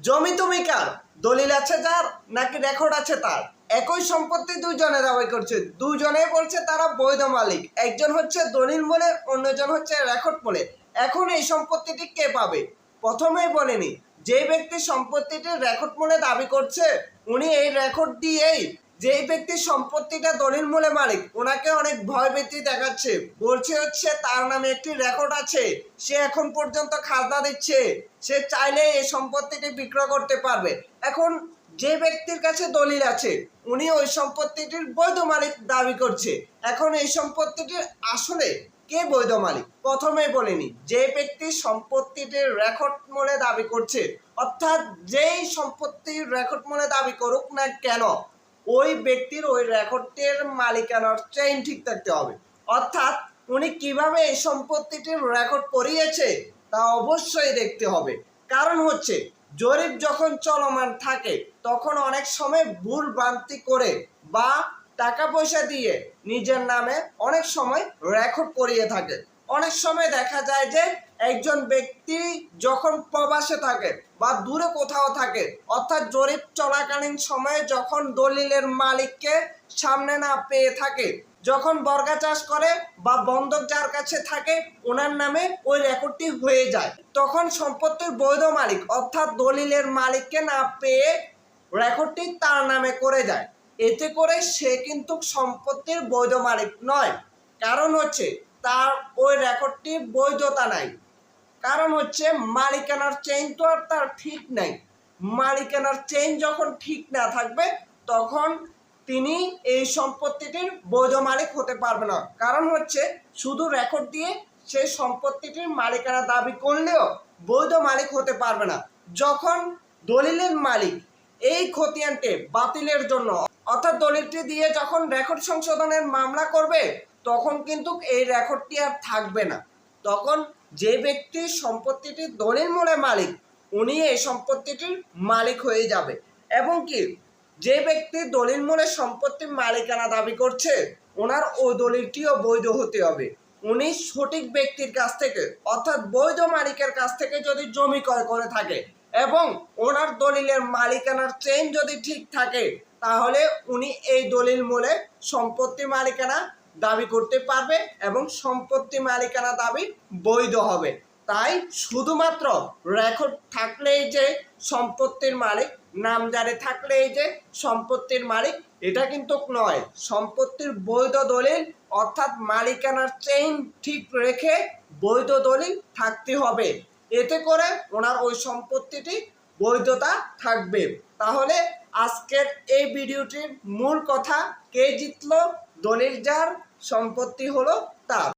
জমি তুমি কার? দলিল আছে যার নাকি রেকর্ড আছে তার? একই সম্পত্তি দুজনে দাবি করছে। দুজনে বলছে তারা বৈধ মালিক। একজন হচ্ছে দলিল বলে, অন্যজন হচ্ছে রেকর্ড বলে। এখন এই সম্পত্তিটি কে পাবে? প্রথমেই বলেনি যে ব্যক্তি সম্পত্তিটি রেকর্ড মনে দাবি করছে, উনি এই রেকর্ড দিয়েই যেই ব্যক্তি সম্পত্তিটা দলিল মূলে মালিক, ওনাকে অনেক ভয়ভীতি দেখাচ্ছে। বলছে হচ্ছে, তার নামে একটি রেকর্ড আছে। সে এখন পর্যন্ত খাজনা দিচ্ছে। সে চাইলে এই সম্পত্তিটি বিক্রয় করতে পারবে। এখন যে ব্যক্তির কাছে দলিল আছে, উনি ওই সম্পত্তিটির বৈধ মালিক দাবি করছে। এখন এই সম্পত্তিটির আসলে কে বৈধ মালিক? প্রথমে বলিনি, যে ব্যক্তি সম্পত্তিটির রেকর্ড মূলে দাবি করছে। অর্থাৎ যেই সম্পত্তির রেকর্ড মূলে দাবি করুক না কেন ওই ব্যক্তির ওই রেকর্ডটির মালিকানার চেইন ঠিক থাকতে হবে। অর্থাৎ উনি কীভাবে এই সম্পত্তিটির রেকর্ড করিয়েছে তা অবশ্যই দেখতে হবে। কারণ হচ্ছে, জরিপ যখন চলমান থাকে, তখন অনেক সময় ভুল ভ্রান্তি করে বা টাকা পয়সা দিয়ে নিজের নামে অনেক সময় রেকর্ড করিয়ে থাকে। অনেক সময় দেখা যায় যে একজন ব্যক্তি যখন প্রবাসে থাকে বা দূরে কোথাও থাকে, অর্থাৎ জরিপ চলাকালীন সময়ে যখন দলিলের মালিককে সামনে না পেয়ে থাকে, যখন বর্গা চাষ করে বা বন্ধক যার কাছে থাকে, ওনার নামে ওই রেকর্ডটি হয়ে যায়। তখন সম্পত্তির বৈধ মালিক, অর্থাৎ দলিলের মালিককে না পেয়ে রেকর্ডটি তার নামে করে যায় এতে করে সে কিন্তু সম্পত্তির বৈধ মালিক নয়। কারণ হচ্ছে তার ওই রেকর্ডটি বৈধতা নাই। কারণ হচ্ছে মালিকানার চেইন তো আর তার ঠিক নাই। মালিকানার চেইন যখন ঠিক না থাকবে, তখন তিনি এই সম্পত্তিটির বৈধ মালিক হতে পারবে না। কারণ হচ্ছে শুধু রেকর্ড দিয়ে সেই সম্পত্তিটির মালিকানা দাবি করলেও বৈধ মালিক হতে পারবে না। যখন দলিলের মালিক এই খতিয়ানটি বাতিলের জন্য, অর্থাৎ দলিলটি দিয়ে যখন রেকর্ড সংশোধনের মামলা করবে তখন কিন্তু এই রেকর্ডটি আর থাকবে না। তখন যে ব্যক্তি সম্পত্তিটির দলিল মূলে মালিক, উনি এই সম্পত্তিটির মালিক হয়ে যাবে। এবং কি, যে ব্যক্তি দলিল মূলে সম্পত্তির মালিকানা দাবি করছে, ওনার ওই দলিলটিও বৈধ হতে হবে। উনি সঠিক ব্যক্তির কাছ থেকে, অর্থাৎ বৈধ মালিকের কাছ থেকে যদি জমি ক্রয় করে থাকে এবং ওনার দলিলের মালিকানার চেইন যদি ঠিক থাকে, তাহলে উনি এই দলিল মূলে সম্পত্তি মালিকানা দাবি করতে পারবে এবং সম্পত্তি মালিকানা দাবি বৈধ হবে। তাই শুধুমাত্র রেকর্ড থাকলেই যে সম্পত্তির মালিক, নামজারি থাকলেই যে সম্পত্তির মালিক, এটা কিন্তু নয়। সম্পত্তির বৈধ দলিল অর্থাৎ মালিকানার চেইন ঠিক রেখে বৈধ দলিল থাকতে হবে। এতে করে ওনার ওই সম্পত্তিটি বৈধতা থাকবে। তাহলে আজকের এই ভিডিওটির মূল কথা, কে জিতল, দলিল যার সম্পত্তি হলো তার।